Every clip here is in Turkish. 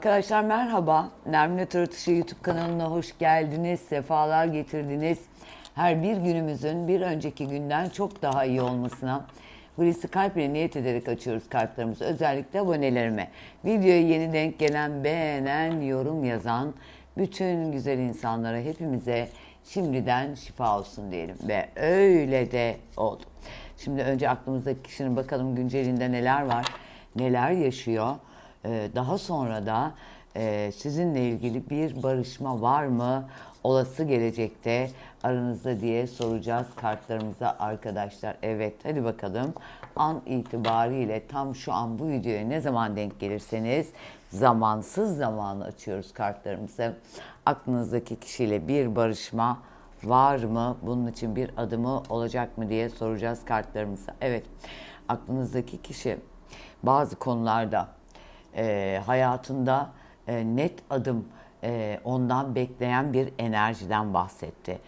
Arkadaşlar merhaba. Nermin Tartışı YouTube kanalına hoş geldiniz. Sefalar getirdiniz. Her bir günümüzün bir önceki günden çok daha iyi olmasına Hulusi Kalp ile niyet ederek açıyoruz kalplerimizi. Özellikle abonelerime. Videoya yeni denk gelen, beğenen, yorum yazan bütün güzel insanlara, hepimize şimdiden şifa olsun diyelim. Ve öyle de oldu. Şimdi önce aklımızdaki kişinin bakalım güncelinde neler var, neler yaşıyor. Ee, daha sonra da e, sizinle ilgili bir barışma var mı olası gelecekte aranızda diye soracağız kartlarımıza arkadaşlar. Evet hadi bakalım an itibariyle tam şu an bu videoya ne zaman denk gelirseniz zamansız zamanı açıyoruz kartlarımızı. Aklınızdaki kişiyle bir barışma var mı? Bunun için bir adımı olacak mı diye soracağız kartlarımıza. Evet aklınızdaki kişi bazı konularda e, hayatında e, net adım e, ondan bekleyen bir enerjiden bahsetti.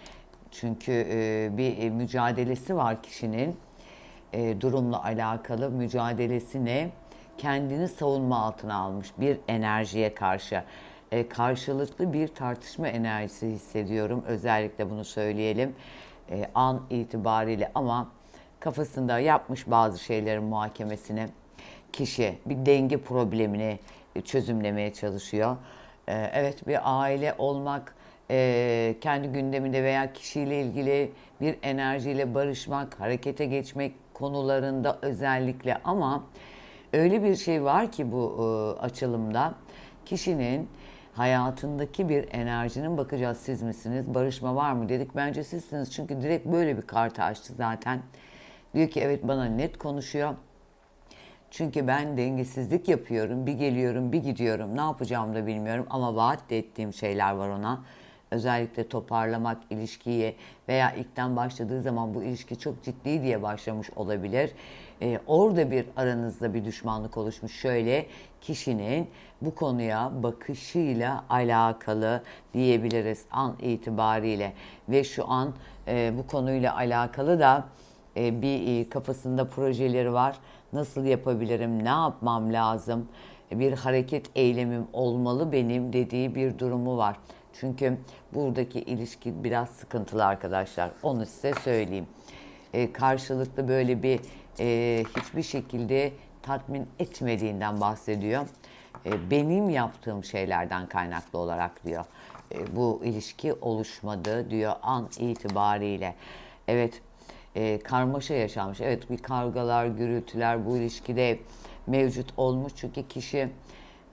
Çünkü e, bir e, mücadelesi var kişinin e, durumla alakalı mücadelesine kendini savunma altına almış bir enerjiye karşı. E, karşılıklı bir tartışma enerjisi hissediyorum. Özellikle bunu söyleyelim e, an itibariyle ama kafasında yapmış bazı şeylerin muhakemesini kişi bir denge problemini çözümlemeye çalışıyor. Ee, Evet bir aile olmak, e, kendi gündeminde veya kişiyle ilgili bir enerjiyle barışmak, harekete geçmek konularında özellikle ama öyle bir şey var ki bu e, açılımda kişinin hayatındaki bir enerjinin bakacağız siz misiniz, barışma var mı dedik. Bence sizsiniz çünkü direkt böyle bir kartı açtı zaten. Diyor ki evet bana net konuşuyor. Çünkü ben dengesizlik yapıyorum. Bir geliyorum, bir gidiyorum. Ne yapacağımı da bilmiyorum ama vaat ettiğim şeyler var ona. Özellikle toparlamak ilişkiyi veya ilkten başladığı zaman bu ilişki çok ciddi diye başlamış olabilir. Ee, orada bir aranızda bir düşmanlık oluşmuş. Şöyle kişinin bu konuya bakışıyla alakalı diyebiliriz an itibariyle. Ve şu an e, bu konuyla alakalı da e, bir e, kafasında projeleri var. Nasıl yapabilirim? Ne yapmam lazım? E, Bir hareket eylemim olmalı benim dediği bir durumu var. Çünkü buradaki ilişki biraz sıkıntılı arkadaşlar. Onu size söyleyeyim. E, karşılıklı böyle bir e, hiçbir şekilde tatmin etmediğinden bahsediyor. E, benim yaptığım şeylerden kaynaklı olarak diyor. E, bu ilişki oluşmadı diyor an itibariyle. Evet e, karmaşa yaşanmış. Evet bir kavgalar, gürültüler bu ilişkide mevcut olmuş. Çünkü kişi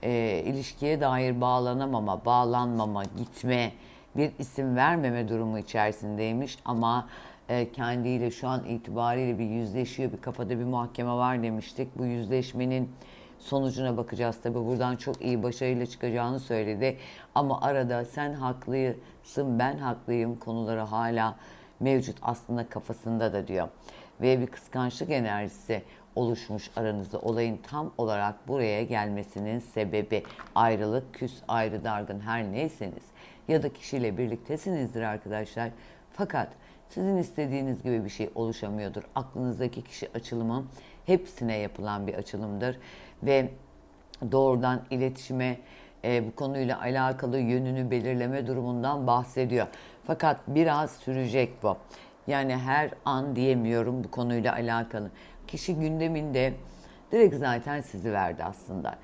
e, ilişkiye dair bağlanamama, bağlanmama, gitme, bir isim vermeme durumu içerisindeymiş. Ama e, kendiyle şu an itibariyle bir yüzleşiyor, bir kafada bir muhakeme var demiştik. Bu yüzleşmenin sonucuna bakacağız tabii. Buradan çok iyi başarıyla çıkacağını söyledi. Ama arada sen haklısın, ben haklıyım konuları hala mevcut aslında kafasında da diyor. Ve bir kıskançlık enerjisi oluşmuş aranızda. Olayın tam olarak buraya gelmesinin sebebi ayrılık, küs, ayrı, dargın her neyseniz ya da kişiyle birliktesinizdir arkadaşlar. Fakat sizin istediğiniz gibi bir şey oluşamıyordur. Aklınızdaki kişi açılımı hepsine yapılan bir açılımdır ve doğrudan iletişime e, bu konuyla alakalı yönünü belirleme durumundan bahsediyor. Fakat biraz sürecek bu. Yani her an diyemiyorum bu konuyla alakalı. Kişi gündeminde direkt zaten sizi verdi aslında.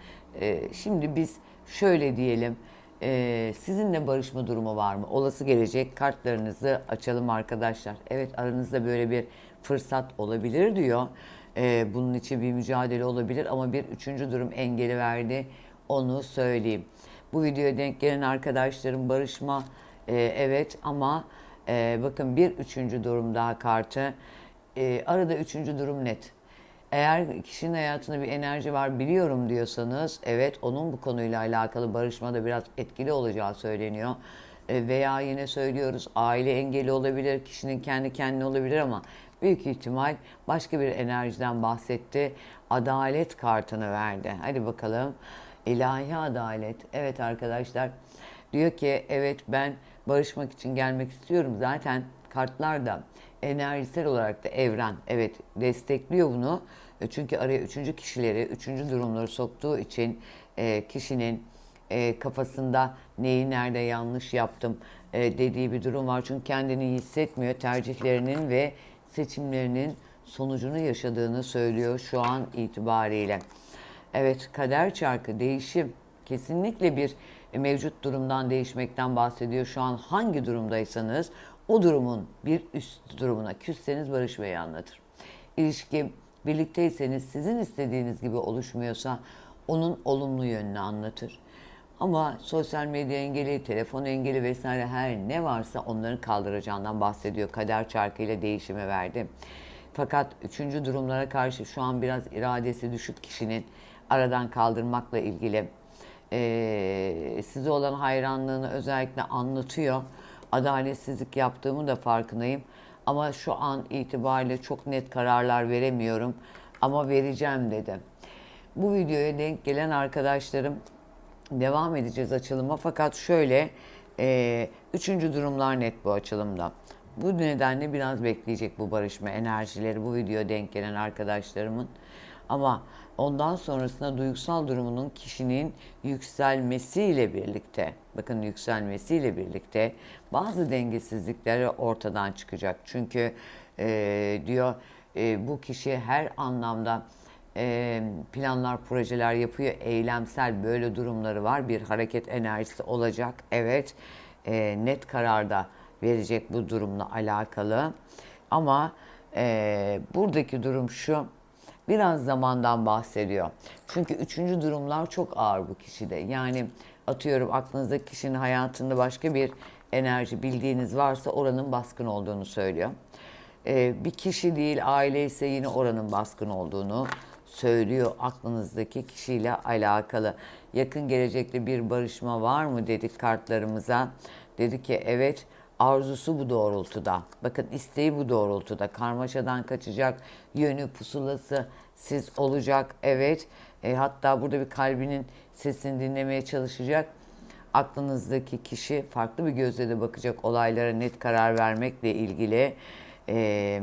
E, şimdi biz şöyle diyelim. e, sizinle barışma durumu var mı? Olası gelecek kartlarınızı açalım arkadaşlar. Evet aranızda böyle bir fırsat olabilir diyor. E, bunun için bir mücadele olabilir ama bir üçüncü durum engeli verdi. Onu söyleyeyim. Bu videoya denk gelen arkadaşlarım barışma e, evet ama e, bakın bir üçüncü durum daha kartı. E, arada üçüncü durum net. Eğer kişinin hayatında bir enerji var biliyorum diyorsanız evet onun bu konuyla alakalı barışmada biraz etkili olacağı söyleniyor. E, veya yine söylüyoruz aile engeli olabilir, kişinin kendi kendine olabilir ama büyük ihtimal başka bir enerjiden bahsetti. Adalet kartını verdi. Hadi bakalım. İlahi adalet. Evet arkadaşlar. Diyor ki evet ben barışmak için gelmek istiyorum. Zaten kartlar da enerjisel olarak da evren evet destekliyor bunu. E, Çünkü araya üçüncü kişileri, üçüncü durumları soktuğu için e, kişinin e, kafasında neyi nerede yanlış yaptım dediği bir durum var. Çünkü kendini hissetmiyor. Tercihlerinin ve seçimlerinin sonucunu yaşadığını söylüyor şu an itibariyle. Evet kader çarkı değişim kesinlikle bir mevcut durumdan değişmekten bahsediyor. Şu an hangi durumdaysanız o durumun bir üst durumuna küsseniz barışmayı anlatır. İlişki birlikteyseniz sizin istediğiniz gibi oluşmuyorsa onun olumlu yönünü anlatır. Ama sosyal medya engeli, telefon engeli vesaire her ne varsa onların kaldıracağından bahsediyor. Kader çarkıyla değişime verdi. Fakat üçüncü durumlara karşı şu an biraz iradesi düşük kişinin aradan kaldırmakla ilgili eee size olan hayranlığını özellikle anlatıyor. Adaletsizlik yaptığımı da farkındayım. Ama şu an itibariyle çok net kararlar veremiyorum. Ama vereceğim dedi. Bu videoya denk gelen arkadaşlarım devam edeceğiz açılıma. Fakat şöyle e, üçüncü durumlar net bu açılımda. Bu nedenle biraz bekleyecek bu barışma enerjileri bu videoya denk gelen arkadaşlarımın. Ama ondan sonrasında duygusal durumunun kişinin yükselmesiyle birlikte, bakın yükselmesiyle birlikte bazı dengesizlikleri ortadan çıkacak. Çünkü e, diyor e, bu kişi her anlamda e, planlar, projeler yapıyor. Eylemsel böyle durumları var. Bir hareket enerjisi olacak. Evet, e, net kararda verecek bu durumla alakalı. Ama e, buradaki durum şu, biraz zamandan bahsediyor. Çünkü üçüncü durumlar çok ağır bu kişide. Yani atıyorum aklınızdaki kişinin hayatında başka bir enerji bildiğiniz varsa oranın baskın olduğunu söylüyor. Ee, bir kişi değil aile ise yine oranın baskın olduğunu söylüyor aklınızdaki kişiyle alakalı. Yakın gelecekte bir barışma var mı dedik kartlarımıza. Dedi ki evet arzusu bu doğrultuda. Bakın isteği bu doğrultuda. Karmaşadan kaçacak yönü pusulası siz olacak. Evet E, hatta burada bir kalbinin sesini dinlemeye çalışacak aklınızdaki kişi farklı bir gözle de bakacak olaylara net karar vermekle ilgili e,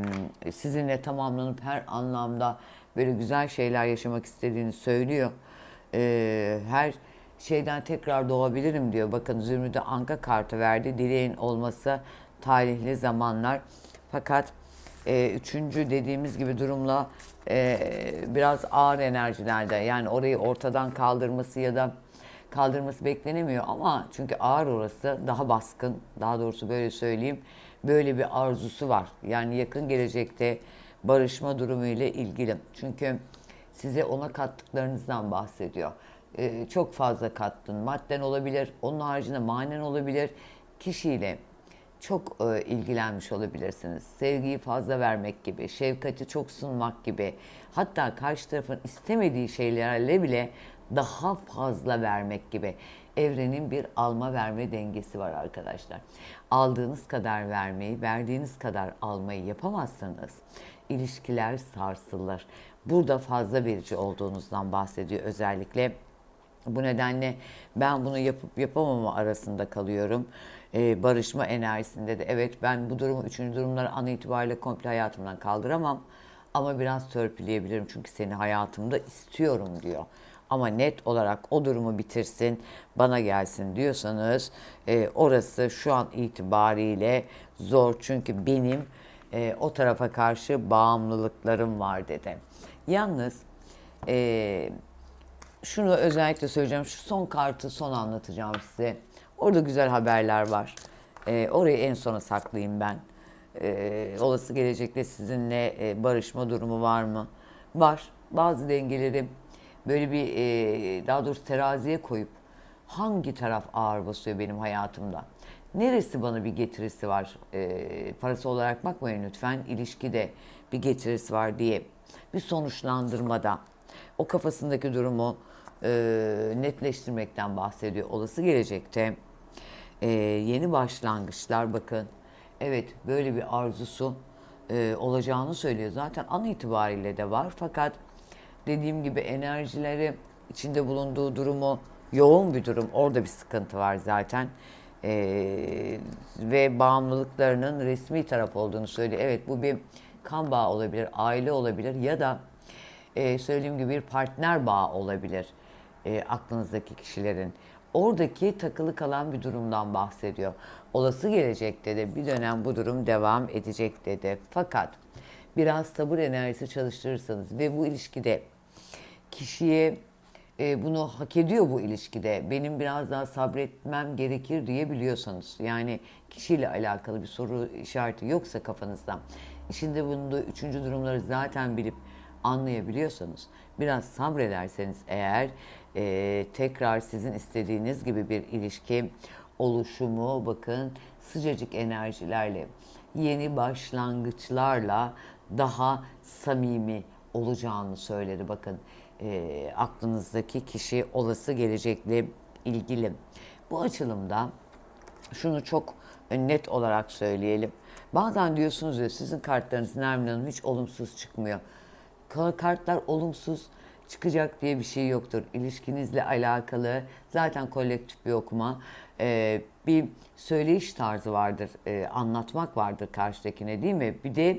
sizinle tamamlanıp her anlamda böyle güzel şeyler yaşamak istediğini söylüyor. E, her şeyden tekrar doğabilirim diyor. Bakın Zümrüt'e anka kartı verdi. Dileğin olması talihli zamanlar. Fakat e, üçüncü dediğimiz gibi durumla e, biraz ağır enerjilerde yani orayı ortadan kaldırması ya da kaldırması beklenemiyor ama çünkü ağır orası daha baskın daha doğrusu böyle söyleyeyim böyle bir arzusu var. Yani yakın gelecekte barışma durumu ile ilgili. Çünkü size ona kattıklarınızdan bahsediyor. Ee, çok fazla kattın. Madden olabilir, onun haricinde manen olabilir. Kişiyle çok e, ilgilenmiş olabilirsiniz. Sevgiyi fazla vermek gibi, şefkati çok sunmak gibi. Hatta karşı tarafın istemediği şeylerle bile daha fazla vermek gibi. Evrenin bir alma verme dengesi var arkadaşlar. Aldığınız kadar vermeyi, verdiğiniz kadar almayı yapamazsanız ilişkiler sarsılır. Burada fazla verici olduğunuzdan bahsediyor özellikle. Bu nedenle ben bunu yapıp yapamama arasında kalıyorum. Ee, barışma enerjisinde de evet ben bu durumu, üçüncü durumları an itibariyle komple hayatımdan kaldıramam. Ama biraz törpüleyebilirim çünkü seni hayatımda istiyorum diyor. Ama net olarak o durumu bitirsin, bana gelsin diyorsanız e, orası şu an itibariyle zor. Çünkü benim e, o tarafa karşı bağımlılıklarım var dedi. Yalnız e, şunu özellikle söyleyeceğim. Şu son kartı son anlatacağım size. Orada güzel haberler var. E, orayı en sona saklayayım ben. E, olası gelecekte sizinle e, barışma durumu var mı? Var. Bazı dengeleri böyle bir e, daha doğrusu teraziye koyup hangi taraf ağır basıyor benim hayatımda? Neresi bana bir getirisi var? E, parası olarak bakmayın lütfen. İlişkide bir getirisi var diye bir sonuçlandırmada o kafasındaki durumu e, netleştirmekten bahsediyor. Olası gelecekte e, yeni başlangıçlar bakın. Evet böyle bir arzusu e, olacağını söylüyor. Zaten an itibariyle de var. Fakat dediğim gibi enerjileri içinde bulunduğu durumu yoğun bir durum. Orada bir sıkıntı var zaten. Ee, ve bağımlılıklarının resmi taraf olduğunu söylüyor. Evet bu bir kan bağı olabilir, aile olabilir ya da e, söylediğim gibi bir partner bağı olabilir e, aklınızdaki kişilerin. oradaki takılı kalan bir durumdan bahsediyor. Olası gelecekte de bir dönem bu durum devam edecek dedi. Fakat biraz sabır enerjisi çalıştırırsanız ve bu ilişkide kişiye e, bunu hak ediyor bu ilişkide. Benim biraz daha sabretmem gerekir diyebiliyorsanız. Yani kişiyle alakalı bir soru işareti yoksa kafanızda. İçinde bulunduğu üçüncü durumları zaten bilip anlayabiliyorsanız, biraz sabrederseniz eğer e, tekrar sizin istediğiniz gibi bir ilişki oluşumu bakın sıcacık enerjilerle, yeni başlangıçlarla daha samimi olacağını söyledi. Bakın e, aklınızdaki kişi olası gelecekle ilgili. Bu açılımda şunu çok net olarak söyleyelim. Bazen diyorsunuz ya sizin kartlarınız Nermin Hanım hiç olumsuz çıkmıyor. Ka- Kartlar olumsuz çıkacak diye bir şey yoktur. İlişkinizle alakalı zaten kolektif bir okuma. Ee, bir söyleyiş tarzı vardır, ee, anlatmak vardır karşıdakine değil mi? Bir de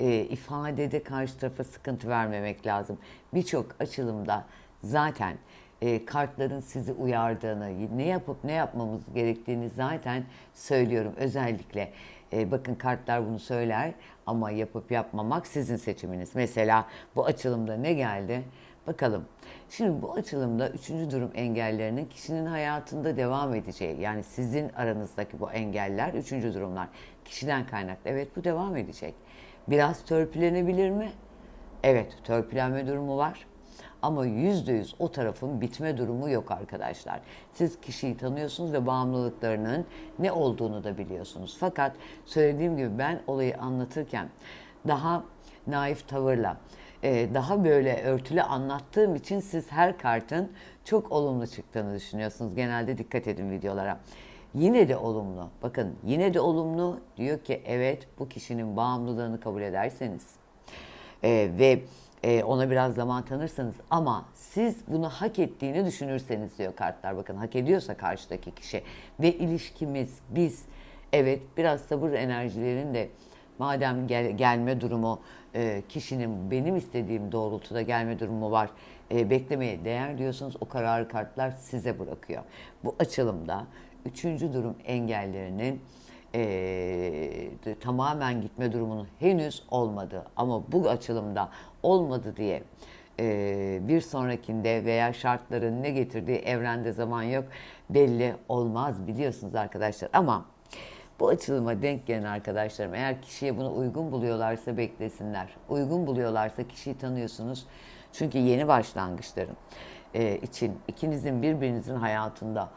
e, ifadede karşı tarafa sıkıntı vermemek lazım. Birçok açılımda zaten e, kartların sizi uyardığını, ne yapıp ne yapmamız gerektiğini zaten söylüyorum. Özellikle e, bakın kartlar bunu söyler ama yapıp yapmamak sizin seçiminiz. Mesela bu açılımda ne geldi? Bakalım. Şimdi bu açılımda üçüncü durum engellerinin kişinin hayatında devam edeceği, yani sizin aranızdaki bu engeller, üçüncü durumlar kişiden kaynaklı. Evet bu devam edecek. Biraz törpülenebilir mi? Evet, törpülenme durumu var. Ama yüzde yüz o tarafın bitme durumu yok arkadaşlar. Siz kişiyi tanıyorsunuz ve bağımlılıklarının ne olduğunu da biliyorsunuz. Fakat söylediğim gibi ben olayı anlatırken daha naif tavırla, daha böyle örtülü anlattığım için siz her kartın çok olumlu çıktığını düşünüyorsunuz. Genelde dikkat edin videolara. Yine de olumlu. Bakın yine de olumlu diyor ki evet bu kişinin bağımlılığını kabul ederseniz e, ve e, ona biraz zaman tanırsanız ama siz bunu hak ettiğini düşünürseniz diyor kartlar. Bakın hak ediyorsa karşıdaki kişi ve ilişkimiz biz evet biraz sabır enerjilerin de madem gel, gelme durumu e, kişinin benim istediğim doğrultuda gelme durumu var e, beklemeye değer diyorsanız o kararı kartlar size bırakıyor. Bu açılımda üçüncü durum engellerinin e, tamamen gitme durumunun henüz olmadı. Ama bu açılımda olmadı diye e, bir sonrakinde veya şartların ne getirdiği evrende zaman yok belli olmaz biliyorsunuz arkadaşlar. Ama bu açılıma denk gelen arkadaşlarım eğer kişiye bunu uygun buluyorlarsa beklesinler. Uygun buluyorlarsa kişiyi tanıyorsunuz. Çünkü yeni başlangıçların e, için ikinizin birbirinizin hayatında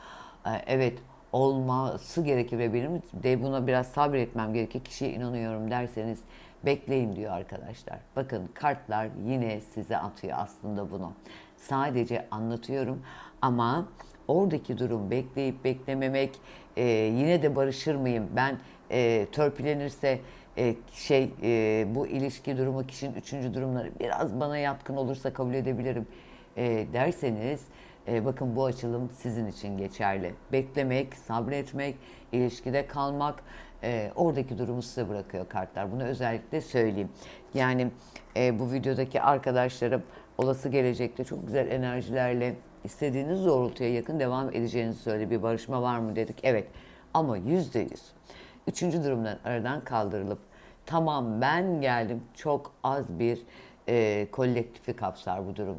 e, evet olması gerekir ve benim de buna biraz sabretmem gerekir. Kişiye inanıyorum derseniz bekleyin diyor arkadaşlar. Bakın kartlar yine size atıyor aslında bunu. Sadece anlatıyorum ama oradaki durum bekleyip beklememek e, yine de barışır mıyım? Ben e, törpülenirse e, şey e, bu ilişki durumu kişinin üçüncü durumları biraz bana yatkın olursa kabul edebilirim e, derseniz e, bakın bu açılım sizin için geçerli. Beklemek, sabretmek, ilişkide kalmak e, oradaki durumu size bırakıyor kartlar. Bunu özellikle söyleyeyim. Yani e, bu videodaki arkadaşlarım olası gelecekte çok güzel enerjilerle istediğiniz doğrultuya yakın devam edeceğinizi söyledi. Bir barışma var mı dedik. Evet ama yüzde yüz. Üçüncü durumdan aradan kaldırılıp tamam ben geldim çok az bir e, kolektifi kapsar bu durum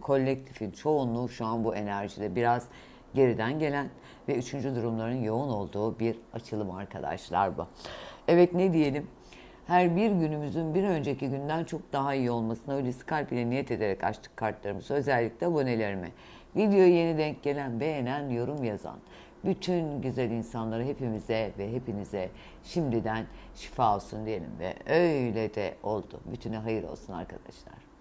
kolektifin çoğunluğu şu an bu enerjide biraz geriden gelen ve üçüncü durumların yoğun olduğu bir açılım arkadaşlar bu. Evet ne diyelim? Her bir günümüzün bir önceki günden çok daha iyi olmasına öyle kalp ile niyet ederek açtık kartlarımızı. Özellikle abonelerime. Videoya yeni denk gelen, beğenen, yorum yazan bütün güzel insanlara hepimize ve hepinize şimdiden şifa olsun diyelim ve öyle de oldu. Bütüne hayır olsun arkadaşlar.